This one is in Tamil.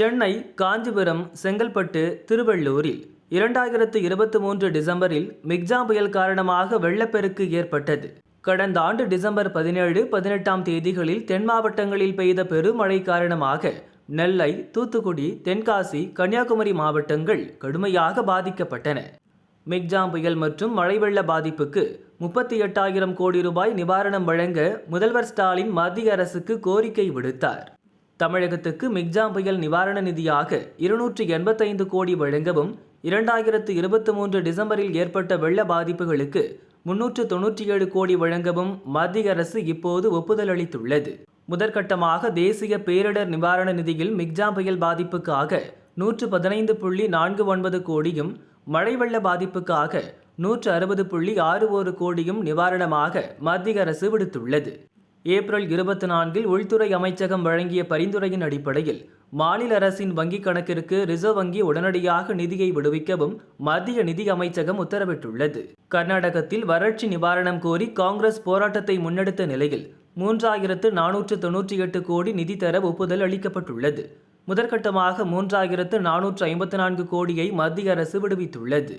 சென்னை காஞ்சிபுரம் செங்கல்பட்டு திருவள்ளூரில் இரண்டாயிரத்து இருபத்தி மூன்று டிசம்பரில் மிக்ஜாம் புயல் காரணமாக வெள்ளப்பெருக்கு ஏற்பட்டது. கடந்த ஆண்டு டிசம்பர் பதினேழு பதினெட்டாம் தேதிகளில் தென் மாவட்டங்களில் பெய்த பெருமழை காரணமாக நெல்லை தூத்துக்குடி தென்காசி கன்னியாகுமரி மாவட்டங்கள் கடுமையாக பாதிக்கப்பட்டன. மிக்ஜாம் புயல் மற்றும் மழை வெள்ள பாதிப்புக்கு முப்பத்தி எட்டாயிரம் கோடி ரூபாய் நிவாரணம் வழங்க முதல்வர் ஸ்டாலின் மத்திய அரசுக்கு கோரிக்கை விடுத்தார். தமிழகத்துக்கு மிக்ஜாம் புயல் நிவாரண நிதியாக இருநூற்றி எண்பத்தைந்து கோடி வழங்கவும் இரண்டாயிரத்து இருபத்தி மூன்று டிசம்பரில் ஏற்பட்ட வெள்ள பாதிப்புகளுக்கு முன்னூற்று தொன்னூற்றி ஏழு கோடி வழங்கவும் மத்திய அரசு இப்போது ஒப்புதல் அளித்துள்ளது முதற்கட்டமாக தேசிய பேரிடர் நிவாரண நிதியில் மிக்ஜாம் புயல் பாதிப்புக்காக நூற்று பதினைந்து புள்ளி நான்கு ஒன்பது கோடியும் மழை வெள்ள பாதிப்புக்காக நூற்று அறுபது புள்ளி ஆறு ஒரு கோடியும் நிவாரணமாக மத்திய அரசு விடுத்துள்ளது. ஏப்ரல் இருபத்தி நான்கில் உள்துறை அமைச்சகம் வழங்கிய பரிந்துரையின் அடிப்படையில் மாநில அரசின் வங்கிக் கணக்கிற்கு ரிசர்வ் வங்கி உடனடியாக நிதியை விடுவிக்கவும் மத்திய நிதி அமைச்சகம் உத்தரவிட்டுள்ளது. கர்நாடகத்தில் வறட்சி நிவாரணம் கோரி காங்கிரஸ் போராட்டத்தை முன்னெடுத்த நிலையில் மூன்றாயிரத்து நானூற்று தொன்னூற்றி எட்டு கோடி நிதி தர ஒப்புதல் அளிக்கப்பட்டுள்ளது. முதற்கட்டமாக மூன்றாயிரத்து நானூற்று ஐம்பத்து நான்கு கோடியை மத்திய அரசு விடுவித்துள்ளது.